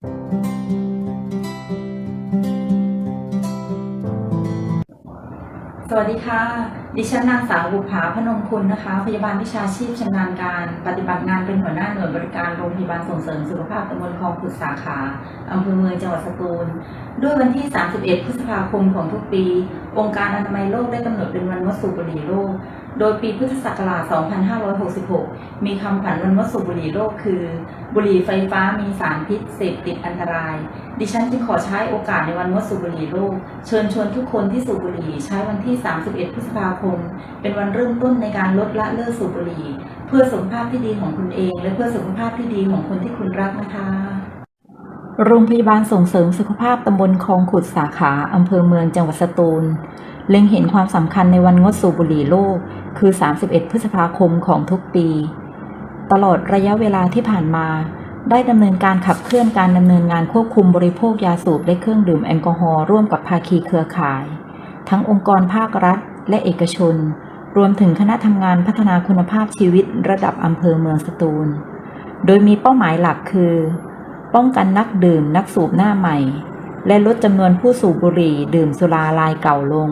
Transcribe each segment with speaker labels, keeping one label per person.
Speaker 1: สวัสดีค่ะดิฉันนางสาวบุภาพนมคุณนะคะ พยาบาลวิชาชีพชำนาญการ ปฏิบัติงานเป็นหัวหน้าหน่วยบริการโรงพยาบาลส่งเสริมสุขภาพตำบลคลองขุดสาขาอำเภอเมืองจังหวัดสตูล ด้วยวันที่ 31 พฤษภาคมของทุกปี องค์การอนามัยโลกได้กำหนดเป็นวันงดสูบบุหรี่โลก โดยปีพุทธศักราช 2566 มีคำขวัญวันงดสูบบุหรี่โลกคือ บุหรี่ไฟฟ้ามีสารพิษเสพติดอันตราย ดิฉันจึงขอใช้โอกาสในวันงดสูบบุหรี่โลก เชิญชวนทุกคนที่สูบบุหรี่ใช้วันที่ 31 พฤษภาคมเป็นวันเริ่มต้นในการลดละเลิกสูบบุหรี่ เพื่อสุขภาพที่ดีของคุณเอง และเพื่อสุขภาพที่ดีของคนที่คุณรักนะคะโรงพยาบาลส่งเสริมสุขภาพตำบลคลองขุดสาขาอำเภอเมืองจังหวัดสตูล เล็งเห็นความสำคัญในวันงดสูบบุหรี่โลก คือ 31 พฤษภาคมของทุกปี ตลอดระยะเวลาที่ผ่านมา ได้ดำเนินการขับเคลื่อนการดำเนินงานควบคุมบริโภคยาสูบและเครื่องดื่มแอลกอฮอล์ร่วมกับภาคีเครือข่าย ทั้งองค์กรภาครัฐ และเอกชน รวมถึงคณะทำงานพัฒนาคุณภาพชีวิตระดับอำเภอเมืองสตูล โดยมีเป้าหมายหลักคือ ป้องกันนักดื่มนักสูบหน้าใหม่ และลดจำนวนผู้สูบบุหรี่ดื่มสุรารายเก่าลง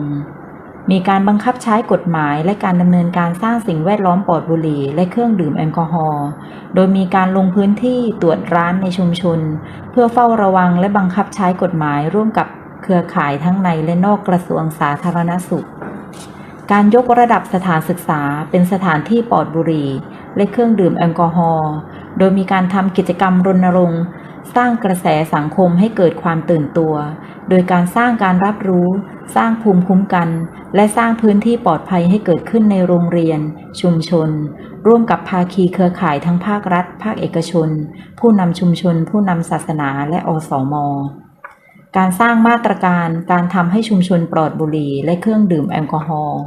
Speaker 1: มีการบังคับใช้กฎหมายและการดำเนินการสร้างสิ่งแวดล้อมปลอดบุหรี่และเครื่องดื่มแอลกอฮอล์ โดยมีการลงพื้นที่ตรวจร้านในชุมชน เพื่อเฝ้าระวังและบังคับใช้กฎหมายร่วมกับเครือข่ายทั้งในและนอกกระทรวงสาธารณสุข การยกระดับสถานศึกษาเป็นสถานที่ปลอดบุหรี่และเครื่องดื่มแอลกอฮอล์โดยมีการทำกิจกรรมรณรงค์ สร้างกระแสสังคมให้เกิดความตื่นตัว โดยการสร้างการรับรู้ สร้างภูมิคุ้มกัน และสร้างพื้นที่ปลอดภัยให้เกิดขึ้นในโรงเรียน ชุมชน ร่วมกับภาคีเครือข่ายทั้งภาครัฐ ภาคเอกชน ผู้นำชุมชน ผู้นำศาสนาและอสมอ การสร้างมาตรการ การทำให้ชุมชนปลอดบุหรี่และเครื่องดื่มแอลกอฮอล์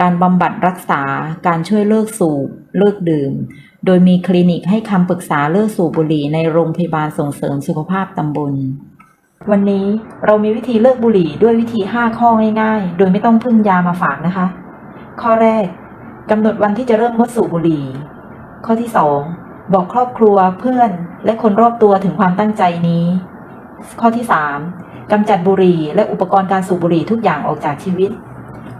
Speaker 1: การบำบัดรักษา การช่วยเลิกสูบ เลิกดื่ม โดยมีคลินิกให้คำปรึกษาเลิกสูบบุหรี่ในโรงพยาบาลส่งเสริมสุขภาพตำบล วันนี้เรามีวิธีเลิกบุหรี่ด้วยวิธี 5 ข้อง่ายๆ โดยไม่ต้องพึ่งยามาฝากนะคะ ข้อแรกกำหนดวันที่จะเริ่มงดสูบบุหรี่ ข้อที่ 2 บอกครอบครัวเพื่อน และคนรอบตัวถึงความตั้งใจนี้ ข้อที่ 3กำจัดบุหรี่ และอุปกรณ์การสูบบุหรี่ทุกอย่างออกจากชีวิต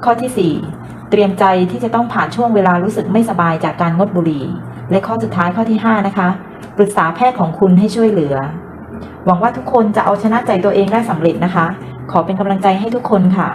Speaker 1: ข้อที่ 4 เตรียมใจที่จะต้องผ่านช่วงเวลารู้สึกไม่สบายจากการงดบุหรี่ และข้อสุดท้ายข้อที่ 5 นะคะ ปรึกษาแพทย์ของคุณให้ช่วยเหลือ หวังว่าทุกคนจะเอาชนะใจตัวเองได้สำเร็จนะคะ ขอเป็นกำลังใจให้ทุกคนค่ะ